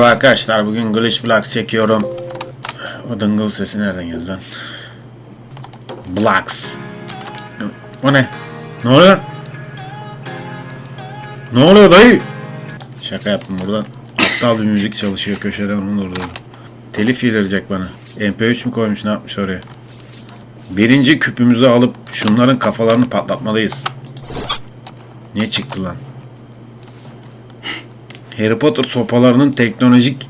Merhaba arkadaşlar. Bugün Glitch Blocks çekiyorum. O dıngıl sesi nereden geldi lan? Blocks. O ne? Ne oluyor? Ne oluyor dayı? Şaka yaptım buradan. Aptal bir müzik çalışıyor köşeden onu durdurdum. Telif yedirecek bana. MP3 mü koymuş ne yapmış oraya? Birinci küpümüzü alıp şunların kafalarını patlatmalıyız. Niye çıktı lan? Harry Potter sopalarının teknolojik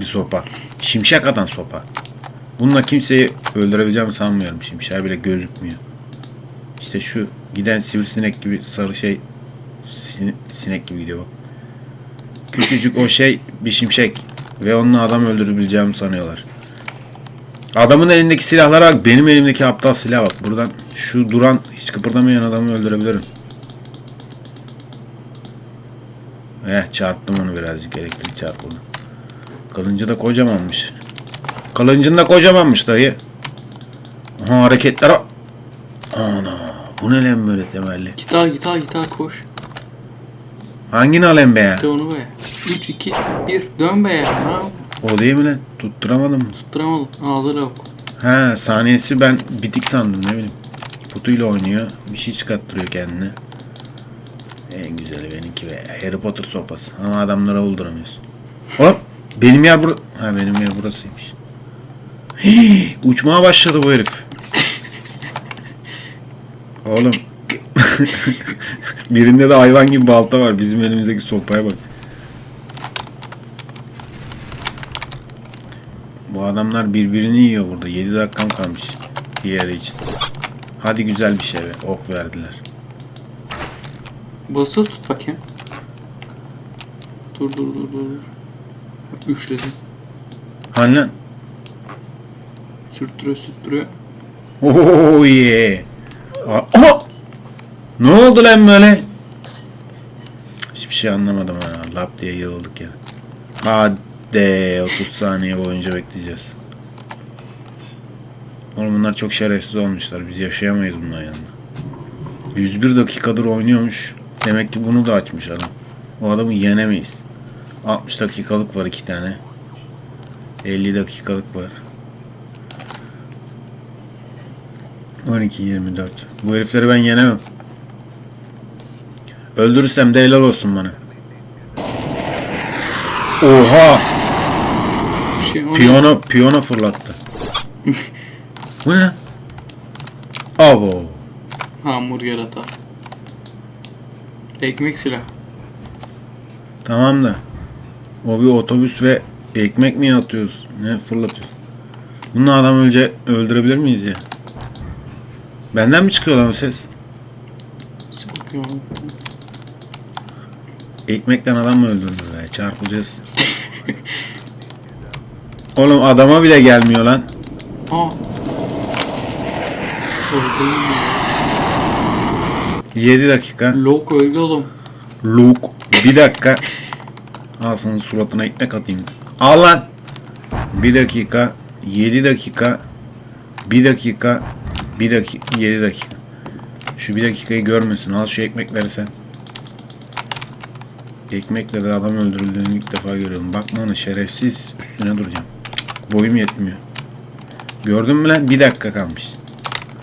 bir sopa. Şimşek atan sopa. Bununla kimseyi öldürebileceğimi sanmıyorum. Şimşek bile gözükmüyor. İşte şu giden sivrisinek gibi sarı şey sin- sinek gibi gidiyor bak. Küçücük o şey bir şimşek ve onunla adam öldürebileceğimi sanıyorlar. Adamın elindeki silahlara bak. Benim elimdeki aptal silah bak. Buradan şu duran hiç kıpırdamayan adamı öldürebilirim. Eh çarptım onu birazcık elektrik çarpıldı. Kılıncı da kocamanmış. Kılıncın da kocamanmış dayı. Aha hareketler. Ana bu ne lan böyle temelli? Git al git al git al koş. Hangini alayım be ya? De onu be. 3, 2, 1 dön be ya. Bravo. O değil mi lan? Tutturamadım mı? Tutturamadım. Ağzı yok. Ha saniyesi ben bitik sandım ne bileyim. Kutuyla oynuyor. Bir şey çıkarttırıyor kendine. En güzeli benimki be. Harry Potter sopası. Ama adamları öldüremiyoruz. Hop. Benim yer bura... Ha benim yer burasıymış. Hii, uçmaya başladı bu herif. Oğlum. Birinde de hayvan gibi balta var. Bizim elimizdeki sopaya bak. Bu adamlar birbirini yiyor burada. 7 dakikam kalmış diğeri için. Hadi güzel bir şey be. Ok verdiler. Basılı tut bakayım. Dur dur dur dur. Üçledim. Lan? Sürttürüyor sürttürüyor. Oh yeah. Aa, Aha! Ne oldu lan böyle? Hiçbir şey anlamadım ha. Lap diye yığıldık ya. Hadi 30 saniye boyunca bekleyeceğiz. Oğlum bunlar çok şerefsiz olmuşlar. Biz yaşayamayız bunlar yanında. 101 dakikadır oynuyormuş. Demek ki bunu da açmış adam. O adamı yenemeyiz. 60 dakikalık var iki tane. 50 dakikalık var. 12 24. Bu herifleri ben yenemem. Öldürürsem de helal olsun bana. Oha! Şey onu Piyano piyano fırlattı. Bu ne? Abo. hamburger atar. Ekmek silah. Tamam da. O bir otobüs ve ekmek mi atıyoruz? Ne fırlatıyoruz? Bunu adam önce öldürebilir miyiz ya? Benden mi çıkıyor lan o ses? Ekmekten adam mı öldürülür be? Çarpılacağız. Oğlum adama bile gelmiyor lan. Aa. Öldü. 7 dakika. Lok öldü oğlum. Luke. Bir dakika. Al sana suratına ekmek atayım. Al lan. Bir dakika. 7 dakika. Bir dakika. Bir dakika. 7 dakika. Şu bir dakikayı görmesin. Al şu ekmekleri sen. Ekmekle de adam öldürüldüğünü ilk defa görüyorum. Bakma ona şerefsiz. Üstüne duracağım. Boyum yetmiyor. Gördün mü lan? Bir dakika kalmış.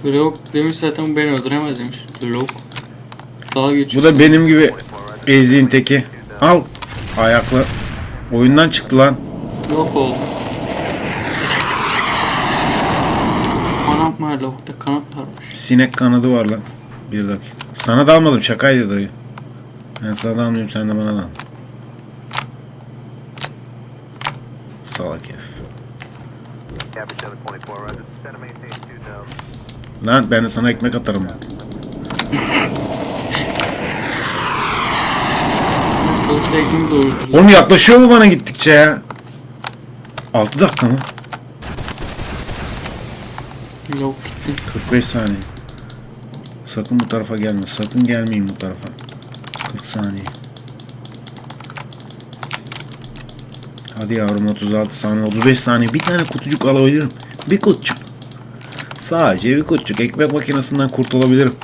Lok demiş zaten beni öldüremez demiş. Lok. Daha Bu geçiyorsun. da benim gibi ezdiğin teki. Al. Ayakla. Oyundan çıktı lan. Yok oldu. Kanat var lavukta kanat varmış. Sinek kanadı var lan. Bir dakika. Sana da almadım şakaydı dayı. Ben sana da almayayım sen de bana da al. Salak herif. Average 724, roger. Center maintain two down. Lan ben de sana ekmek atarım. Ekmeği doyurdular. Oğlum yaklaşıyor mu bana gittikçe ya? 6 dakika mı? Lavuk gitti. 45 saniye. Sakın bu tarafa gelme. Sakın gelmeyin bu tarafa. 40 saniye. Hadi yavrum 36 saniye 35 saniye bir tane kutucuk alabilirim. Bir kutucuk. Sadece bir kutucuk. Ekmek makinesinden kurtulabilirim.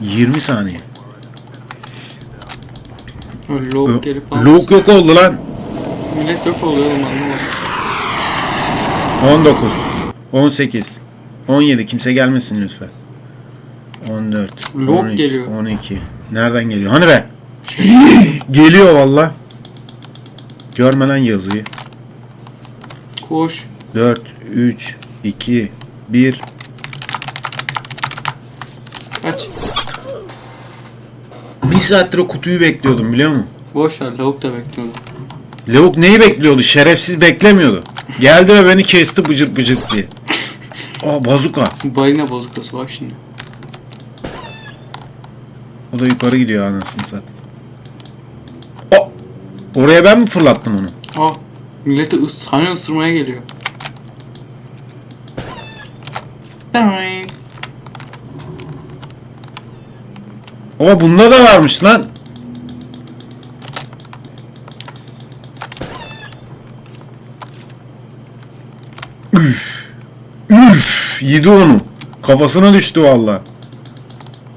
20 saniye. Lavuk gelip Luke yok oldu lan. Millet yok oluyor oğlum anlamadım. 19 18 17 kimse gelmesin lütfen. 14 Lok 13 geliyor. 12 Nereden geliyor? Hani be? geliyor valla. Görme lan yazıyı. Koş. 4 3 2 1 Kaç. Bir saattir o kutuyu bekliyordum biliyor musun? Boş ver lavuk da bekliyordu. Lavuk neyi bekliyordu? Şerefsiz beklemiyordu. Geldi ve beni kesti bıcır bıcır diye. Aa bazuka. Balina bozukası bak şimdi. O da yukarı gidiyor anasını sat. O Oraya ben mi fırlattım onu? Aa milleti ıs sana ısırmaya geliyor. Bang. Ama bunda da varmış lan. Üf. Üf. Yedi onu. Kafasına düştü valla.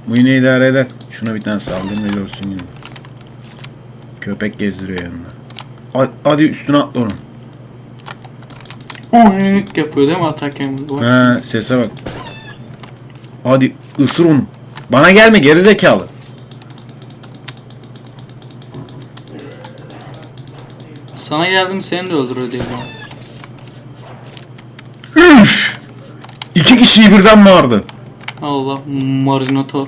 Bu yine idare eder. Şuna bir tane saldırın ve görsün yine. Köpek gezdiriyor yanında. Hadi, hadi üstüne atla onu. Oink yapıyor değil mi atarken? Ha, sese bak. Hadi ısır onu. Bana gelme gerizekalı. Sana geldim seni de öldürür diye. Üf! İki kişiyi birden vardı. Allah marinator.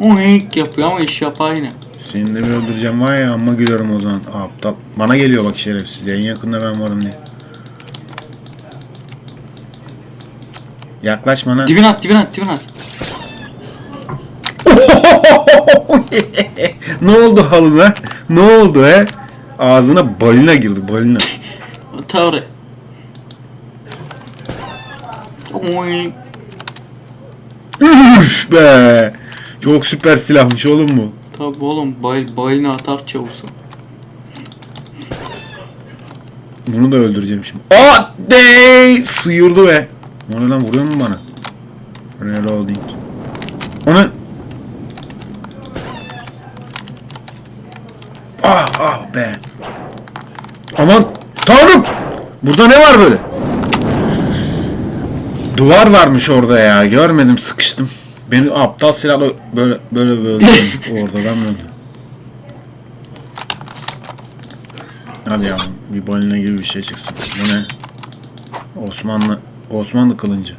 Oink yapıyor ama iş yapar yine. Seni de bir öldüreceğim var ya amma gülüyorum o zaman. Aa, aptal. Bana geliyor bak şerefsiz. En yakında ben varım diye. Yaklaşma lan. Dibine at dibine at dibine at. ne oldu halına? Ne oldu he? Ağzına balina girdi balina. Tavre. Oink. Üf be. Çok süper silahmış oğlum bu. Tabi oğlum bay, balina atar çavusu. Bunu da öldüreceğim şimdi. Aa dey sıyırdı be. Ne oluyor lan vuruyor mu bana? Reloading. Onu Aman tanrım. Burada ne var böyle? Duvar varmış orada ya. Görmedim sıkıştım. Beni aptal silahla böyle böyle böyle ortadan öldü. Hadi yavrum bir balina gibi bir şey çıksın. Bu ne? Osmanlı Osmanlı kılıncı.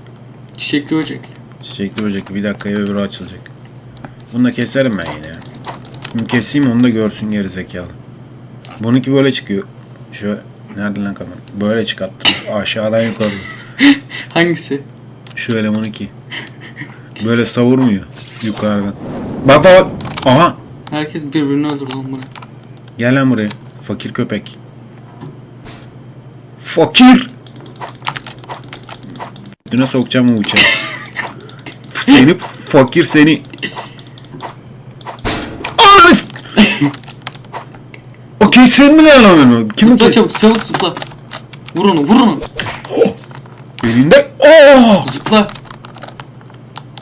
Çiçekli böcek. Çiçekli böcekli bir dakikaya öbürü açılacak. Bunu da keserim ben yine. ya. Şimdi keseyim onu da görsün geri zekalı. Bununki böyle çıkıyor. Şöyle nerede lan kamera? Böyle çıkarttım. Aşağıdan yukarı. Hangisi? Şöyle bununki. Böyle savurmuyor yukarıdan. Bak bak. bak. Aha. Herkes birbirini öldürdü lan bunu. Gel lan buraya. Fakir köpek. Fakir. Düne sokacağım o uçağı. seni fakir seni. Okey sen mi lan onu? Kim Zıpla o çabuk çabuk zıpla. Vur onu vur onu. Elinde. Oh! Zıpla.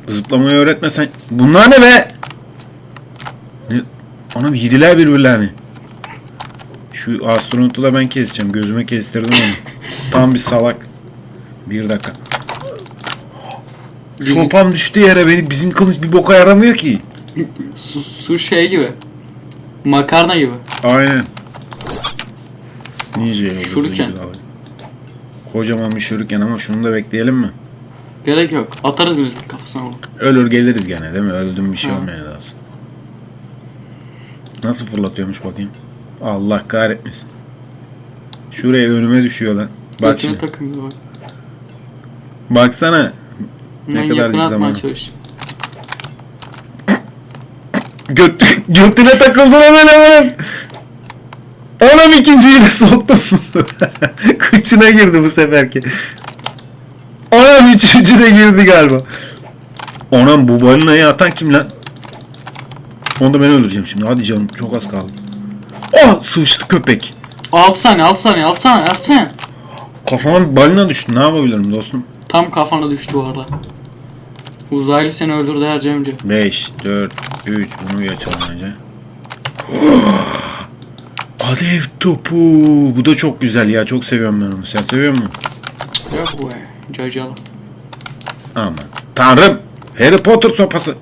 Zıplamayı öğretmesen. Bunlar ne be? Ne? Anam yediler birbirlerini. Şu astronotu da ben keseceğim. Gözüme kestirdim onu. Tam bir salak. Bir dakika. Bizim- Sopam düştü yere beni. Bizim kılıç bir boka yaramıyor ki. Su, su şey gibi. Makarna gibi. Aynen. Ninja yıldızı Şuriken. gibi abi. Kocaman bir şuriken ama şunu da bekleyelim mi? Gerek yok. Atarız milletin kafasına onu. Ölür geliriz gene değil mi? Öldüm bir şey Ha. olmaya lazım. Nasıl fırlatıyormuş bakayım. Allah kahretmesin. Şuraya önüme düşüyor lan. Bak Götüne şimdi. takın bak. Baksana. Ne Ben kadarcık yakın atmaya zaman. çalış. Göt, götüne takıldı lan elemanın. İkinciyi de soktum. Kıçına girdi bu seferki. Anam üçüncü de girdi galiba. Anam bu balinayı atan kim lan? Onu da ben öldüreceğim şimdi. Hadi canım çok az kaldı. Oh sıçtı köpek. 6 saniye 6 saniye 6 saniye 6 saniye. Kafama bir balina düştü. Ne yapabilirim dostum? Tam kafana düştü bu arada. Uzaylı seni öldürdü her Cemce. 5, 4, 3 bunu bir açalım önce. Alev topu. Bu da çok güzel ya. Çok seviyorum ben onu. Sen seviyor musun? Yok be. Cacalı. Aman. Tanrım. Harry Potter sopası.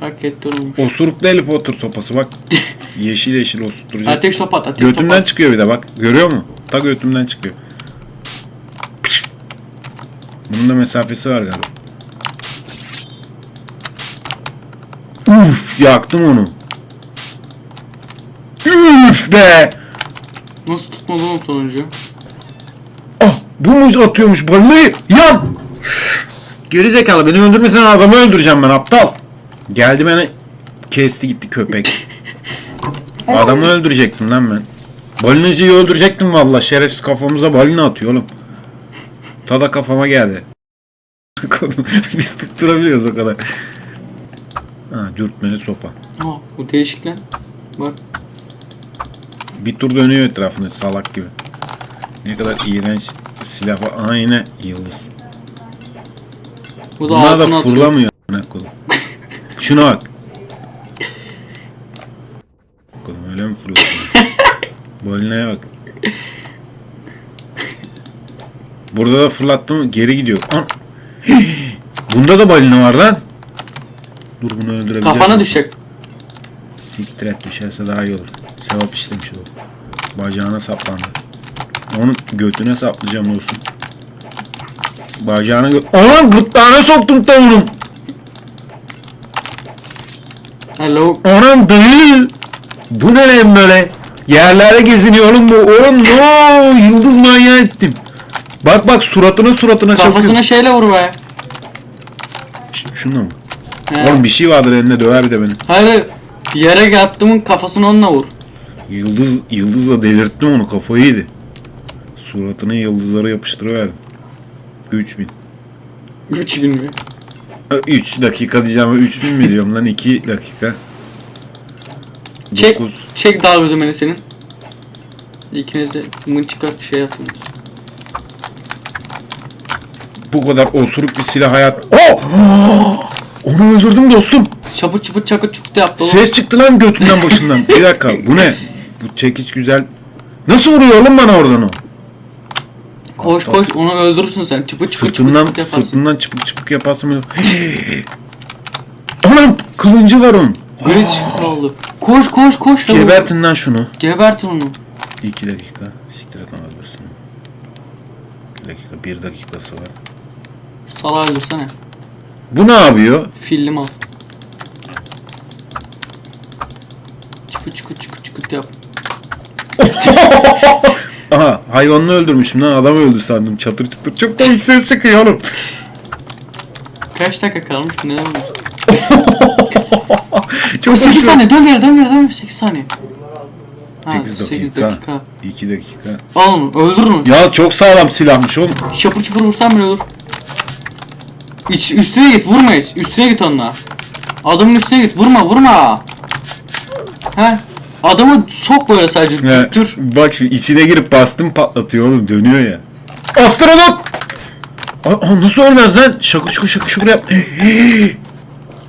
Hak etti olmuş. Osuruklu Harry Potter sopası bak. yeşil yeşil osurtturacak. Ateş top at. Ateş Götümden top at. çıkıyor bir de bak. Görüyor musun? Ta götümden çıkıyor. Bunun da mesafesi var galiba. Uf yaktım onu. Üf be. Nasıl tutmadı oğlum sonuncu? Ah bu muz atıyormuş balığı. Yan. Geri zekalı beni öldürmesen adamı öldüreceğim ben aptal. Geldi beni kesti gitti köpek. Adamı öldürecektim lan ben. Balinacıyı öldürecektim valla. Şerefsiz kafamıza balina atıyor oğlum. Ta da kafama geldi. Biz tutturabiliyoruz o kadar. Ha dürtmeli sopa. Ha, bu değişik lan. Bak. Bir tur dönüyor etrafında salak gibi. Ne kadar iğrenç silah var. Aha yine yıldız. Bu da Bunlar altına da atıyor. fırlamıyor. Ne kolum. Şuna bak. Kolum öyle mi fırlıyorsun? Balinaya bak. Burada da fırlattım geri gidiyor. An- Bunda da balina var lan. Dur bunu öldürebilirim. Kafana düşecek. Siktir et düşerse daha iyi olur. Sevap işlemiş olur. Bacağına saplandı. Onun götüne saplayacağım olsun. Bacağına gö... Aman gırtlağına soktum tavuğunu. Hello. Anam değil. Bu ne lan böyle? Yerlerde geziniyor oğlum bu. Oğlum no. Yıldız manyağı ettim. Bak bak suratına suratına Kafasına çakıyor. şeyle vur be. Ş- Şununla mı? He. Oğlum bir şey vardır elinde döver bir de beni. Hayır. Yere attımın kafasını onunla vur. Yıldız yıldızla delirttim onu kafayı yedi. Suratına yıldızları yapıştırıverdim. 3000. 3000 mi? 3 dakika diyeceğim ama 3000 mi diyorum lan 2 dakika. Çek. 9. Çek dağ ödemeni senin. İkiniz de mınçıka şey yapıyorsunuz. Bu kadar osuruk bir silah hayat. Oh! Onu öldürdüm dostum. Çaput çuput çakıt çukut yaptı oğlum. Ses çıktı lan götünden başından. Bir dakika bu ne? Bu çekiç güzel. Nasıl vuruyor oğlum bana oradan o? Koş koş onu öldürürsün sen. Çıpıt çıpıt Sırtından, çıpıt yaparsın. sırtından çıpık çıpık yaparsam öyle. Anam kılıncı var onun. Glitch oldu. Koş koş koş. lavuk. Gebertin lan şunu. Gebertin onu. 2 dakika. Siktir et alabilirsin. 2 dakika 1 dakikası var. Şu salağı öldürsene. Bu ne yapıyor? Fillim al. Çıkıt çıkıt çıkıt çıkıt yap. Aha hayvanını öldürmüşüm lan adam öldü sandım çatır çatır çok komik ses çıkıyor oğlum. Kaç dakika kalmış neden olmuş? Çok 8 saniye dön geri dön geri dön 8 saniye. Ha 8 8 dakika. dakika. 2 dakika. Al onu öldür onu. Ya çok sağlam silahmış oğlum. Şapur çupur vursan bile olur. İç, üstüne git vurma hiç. Üstüne git onunla. Adamın üstüne git vurma vurma. He. Adamı sok böyle sadece Ya, dur. bak şu içine girip bastım patlatıyor oğlum dönüyor ya. Astronot! Aa, aa, nasıl ölmez lan? Şakır şukur şakır şukur yap.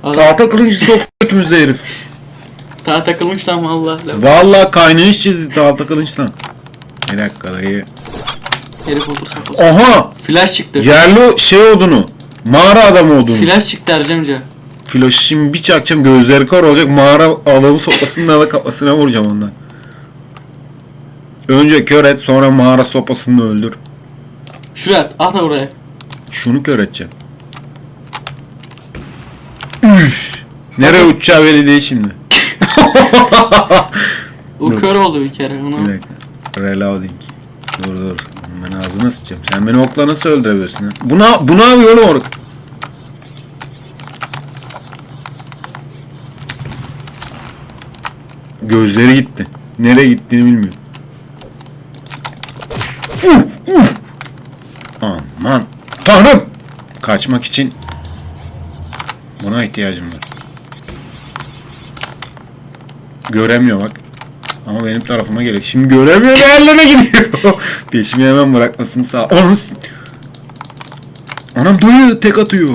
Adam Tahta kılıncı sok götümüze herif. daha takılmış lan valla. Vallahi kaynayış çizdi tahta kılıçtan. Bir dakika dayı. Herif otur sopası. Aha! Flash çıktı. Yerli o şey odunu. Mağara adamı odunu. Flash çıktı Ercemce. Flaşı şimdi bir çakacağım gözleri kör olacak mağara adamı sopasını da kafasına vuracağım ondan. Önce kör et sonra mağara sopasını öldür. Şuraya at. At oraya. Şunu kör edeceğim. Üf. Nereye uçacağı belli değil şimdi. O Dur. kör oldu bir kere. Onu... Bir dakika. Reloading. Dur dur. Ben ağzına sıçacağım. Sen beni okla nasıl öldürebiliyorsun? ha? Bu ne, bu ne yapıyor oğlum orada? Gözleri gitti. Nereye gittiğini bilmiyor. Uf, uf. Aman. Tanrım. Kaçmak için buna ihtiyacım var. Göremiyor bak. Ama benim tarafıma geliyor. Şimdi göremiyor yerlere gidiyor. Peşimi hemen bırakmasını sağ. Anam. Anam duyuyor tek atıyor.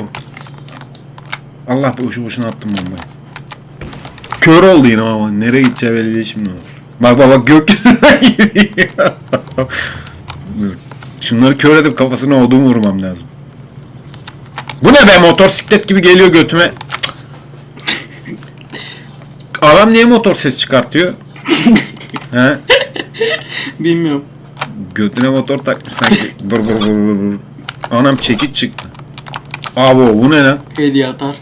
Allah boşu boşuna attım bombayı. Kör oldu yine ama nereye gideceği belli değil şimdi. Bak bak bak gökyüzüne gidiyor. Şunları kör edip kafasına odun vurmam lazım. Bu ne be motosiklet gibi geliyor götüme. Adam niye motor ses çıkartıyor? He? Bilmiyorum. Götüne motor takmış sanki. Bır bır bır bır. Anam çekiç çıktı. Abi bu ne lan? Hediye atar.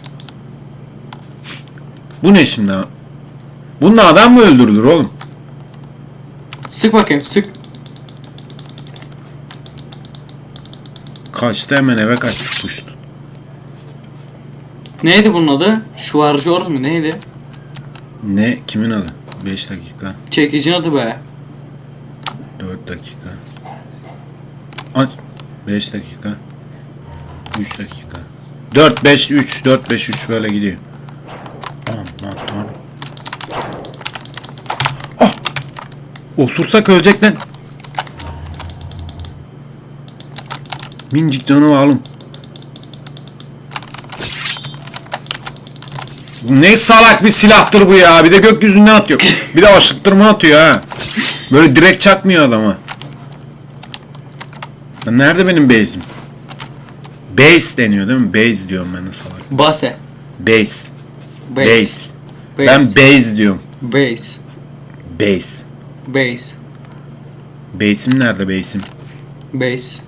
Bu ne şimdi? Bununla adam mı öldürülür oğlum? Sık bakayım sık. Kaçtı hemen eve kaçtı kuştu. Neydi bunun adı? Şuvarjör mu neydi? Ne? Kimin adı? 5 dakika. Çekicinin adı be. 4 dakika. Aç. 5 dakika. 3 dakika. 4 5 3 4 5 3 böyle gidiyor. Aman tanrım. Ah! Osursak ölecek lan. Mincik canı var oğlum. Ne salak bir silahtır bu ya. Bir de gökyüzünden atıyor. Bir de aşıktırma atıyor ha. Böyle direkt çakmıyor adama. Nerede benim base'im? Base deniyor değil mi? Base diyorum ben de salak. Base. Base. Base. Base. Ben base diyorum. Base. Base. Base. Base'im nerede base'im? Base.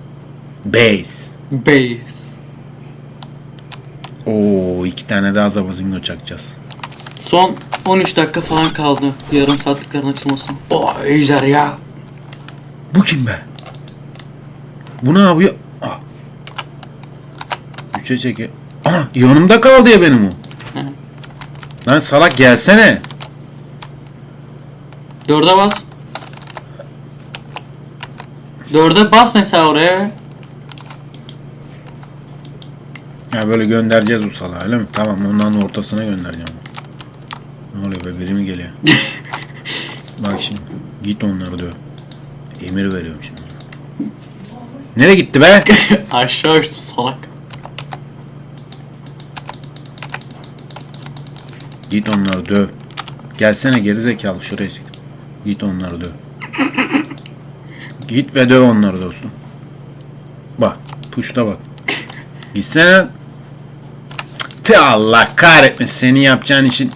Base. Base. Oo iki tane daha zavazingo çakacağız. Son 13 dakika falan kaldı. Yarım saatliklerin açılmasına. O ejder ya. Bu kim be? Bu ne yapıyor? Ah. Üçe çeke. Aha yanımda kaldı ya benim o. Lan salak gelsene. Dörde bas. Dörde bas mesela oraya. Ya böyle göndereceğiz bu salağı öyle mi? Tamam ondan ortasına göndereceğim. Ne oluyor be biri mi geliyor? Bak şimdi git onları döv. Emir veriyorum şimdi. Nereye gitti be? Aşağı uçtu salak. Git onları döv. Gelsene geri zekalı şuraya çık. Git onları döv. Git ve döv onları dostum. Bak tuşta bak. Gitsene. Te Allah kahretmesin senin yapacağın işin.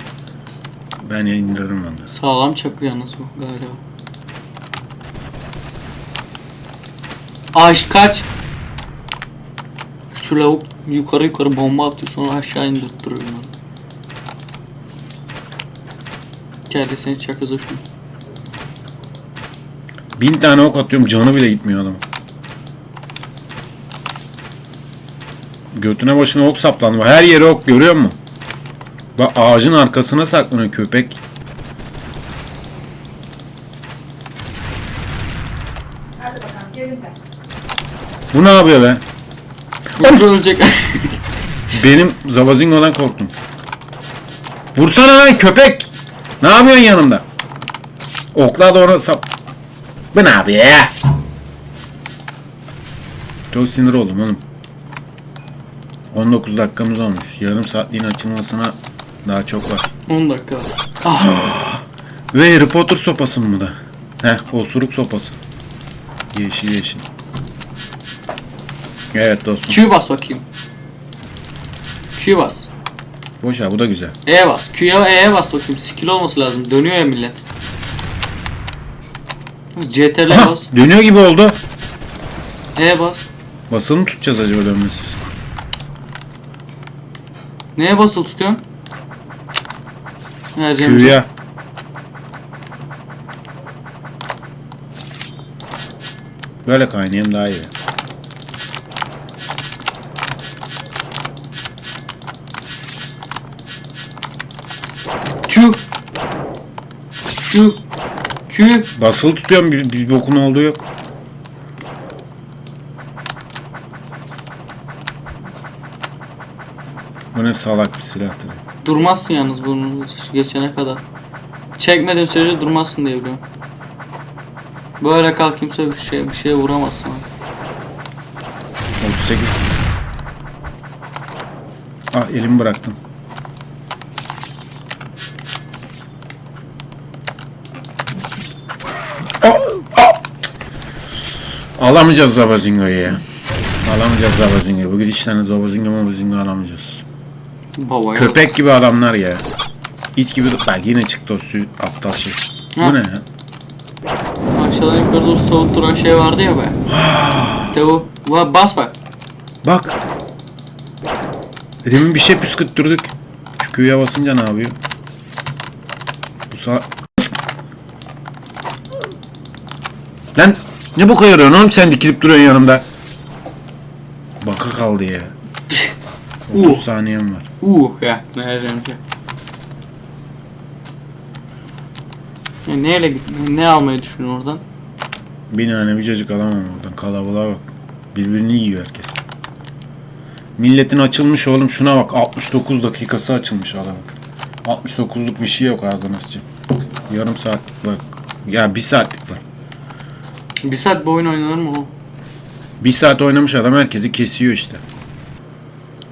Ben indiririm onu. Sağlam çakıyor yalnız bu galiba. Aş kaç. Şu lavuk yukarı yukarı bomba atıyor sonra aşağı indirttiriyor onu. Gel de seni çakıza şunu. Bin tane ok atıyorum canı bile gitmiyor adam. Götüne başına ok saplandı. Her yere ok görüyor musun? Bak ağacın arkasına saklanıyor köpek. Hadi bakalım gelin de. Bu ne yapıyor be? Yoksa ölecek. Benim Zavazingo'dan korktum. Vursana lan köpek! Ne yapıyorsun yanımda? Okla da ona sap... Bu ne yapıyor ya? Çok sinir oldum oğlum. 19 dakikamız olmuş. Yarım saatliğin açılmasına daha çok var. 10 dakika. Ah, Ve Harry Potter sopası mı da? Heh, osuruk sopası. Yeşil yeşil. Evet dostum. Q bas bakayım. Q bas. Boş ha bu da güzel. E bas. Q'ya E'ye bas bakayım. Skill olması lazım. Dönüyor ya millet. CTRL bas. dönüyor gibi oldu. E bas. Basılı mı tutacağız acaba dönmesi? Neye basılı tutuyorsun? Vereceğim. Q'ya. Böyle kaynayayım daha iyi. Q. Basılı tutuyorum bir, bir bokun olduğu yok. Bu ne salak bir silahtır. Durmazsın yalnız bunu geçene kadar. Çekmeden sürece durmazsın diye biliyorum. Böyle kal kimse bir şey bir şeye vuramaz sana. 38. Ah elimi bıraktım. Alamayacağız Zabazingo'yu ya. Alamayacağız Zabazingo'yu. Bu gidişten Zabazingo Mabazingo alamayacağız. Baba ya. Köpek gibi adamlar ya. İt gibi bak yine çıktı o sü aptal şey. Ha. Bu ne ya? Aşağıdan yukarı doğru soğutturan şey vardı ya be. İşte o. Va- Bas bak. Bak. Demin bir şey püskürttürdük. Şu Q'ya basınca ne yapıyor? Bu sağ... Lan ne bu kadar oğlum sen dikilip duruyorsun yanımda. Baka kaldı ya. 30 Uh. saniyem var. Uh ya. Ne diyeceğim ki? Ya neyle git? Ne almayı düşünüyorsun oradan? Bir tane bir cacık alamam oradan. Kalabalığa bak. Birbirini yiyor herkes. Milletin açılmış oğlum şuna bak. 69 dakikası açılmış adam. 69'luk bir şey yok ağzına sıçayım. Yarım saat bak. Ya bir saatlik var. Bir saat bu oyun oynanır mı oğlum? Bir saat oynamış adam herkesi kesiyor işte.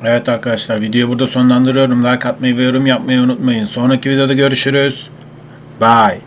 Evet arkadaşlar videoyu burada sonlandırıyorum. Like atmayı ve yorum yapmayı unutmayın. Sonraki videoda görüşürüz. Bye.